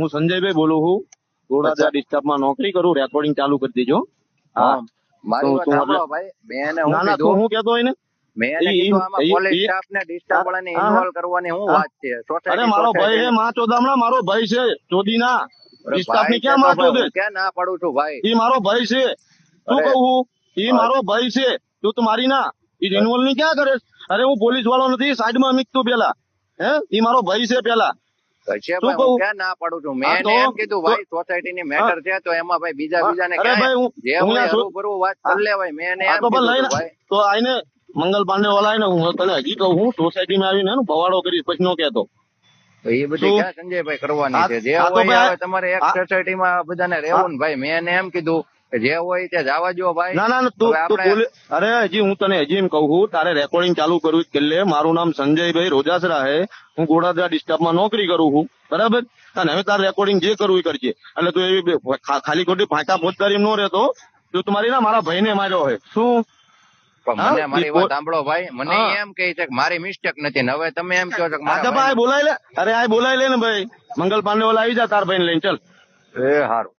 હું સંજયભાઈ બોલું છું. ગોળાદરા ડિસ્ટર્બમાં નોકરી કરું રેકોર્ડિંગ ચાલુ કરી દેજો. હા. મારી વાત સાંભળો ભાઈ એને હું ના ના તો હું કહેતો હોય ને? મેં એને કીધું આમાં કોલેજ પોલીસ સ્ટાફ ને ડિસ્ટર્બ વાળાને. ઇન્વોલ્વ કરવાની હું. વાત છે? અરે મારો ભાઈ છે માં ચોદામણા મારો ભાઈ છે ચોદીના. અરે ડિસ્ટર્બ ભાઈ ની ક્યાં છે માં ચોદે ક્યાં ના પાડું છું ભાઈ? ઈ મારો ભાઈ છે. શું કહું ઈ મારો ભાઈ છે. તું તો મારી ના. ઈ ઇન્વોલ્વની ક્યાં કરે અરે હું પોલીસ વાળો નથી સાઈડમાં મીક તું પેલા. હે? ઈ મારો ભાઈ છે પેલા. શું કહું? ક્યાં ના પાડું છું? મેં હા, એને તો- એમ કીધું ભાઈ સોસાયટી ની મેટર છે તો એમાં ભાઈ બીજા હા, બીજાને અરે ભાઈ હું જે હું હોય અહીંયા છું. હરું વાત કરી લેવાય મેં એને તો પણ કીધું લઈને હતું ભાઈ તો આઈને મંગલ પાંડે વાળા ને હું તને હજી કહું હું સોસાયટીમાં આવીને એનો ભવાડો કરીશ પછી નો કેતો તો એ બધી ક્યાં સંજયભાઈ કરવાની છે? જે તમારે એક સોસાયટી માં બધાને રહેવું ને ભાઈ. મેં એને એમ કીધું જે હોય તે જવા જો ભાઈ. ના ના તું અરે હજી હું તને હજી એમ કહું છું તારે રેકોર્ડિંગ ચાલુ કરવું જ મારું નામ સંજયભાઈ રોજાસરા હે હું ગોડાદરા ડિસ્ટર્બમાં નોકરી કરું છું. બરાબર? અને હવે તારે રેકોર્ડિંગ જે કરવું એ કરજે. એટલે તું એવી ખાલી ખોટી ફાંકા ફોજદારી નો રહેતો. તું તમારી ના મારા ભાઈને માર્યો હોય શું? મને મારી વાત સાંભળો ભાઈ. મને એમ કહે છે કે મારી મિસ્ટેક નથી. ને હવે તમે એમ કહો છો કે બોલાય લે. અરે આ બોલાય લે ને ભાઈ. મંગલ પાંડે વાળા આવી જા તાર ભાઈ લઈને. ચલ. એ હારું.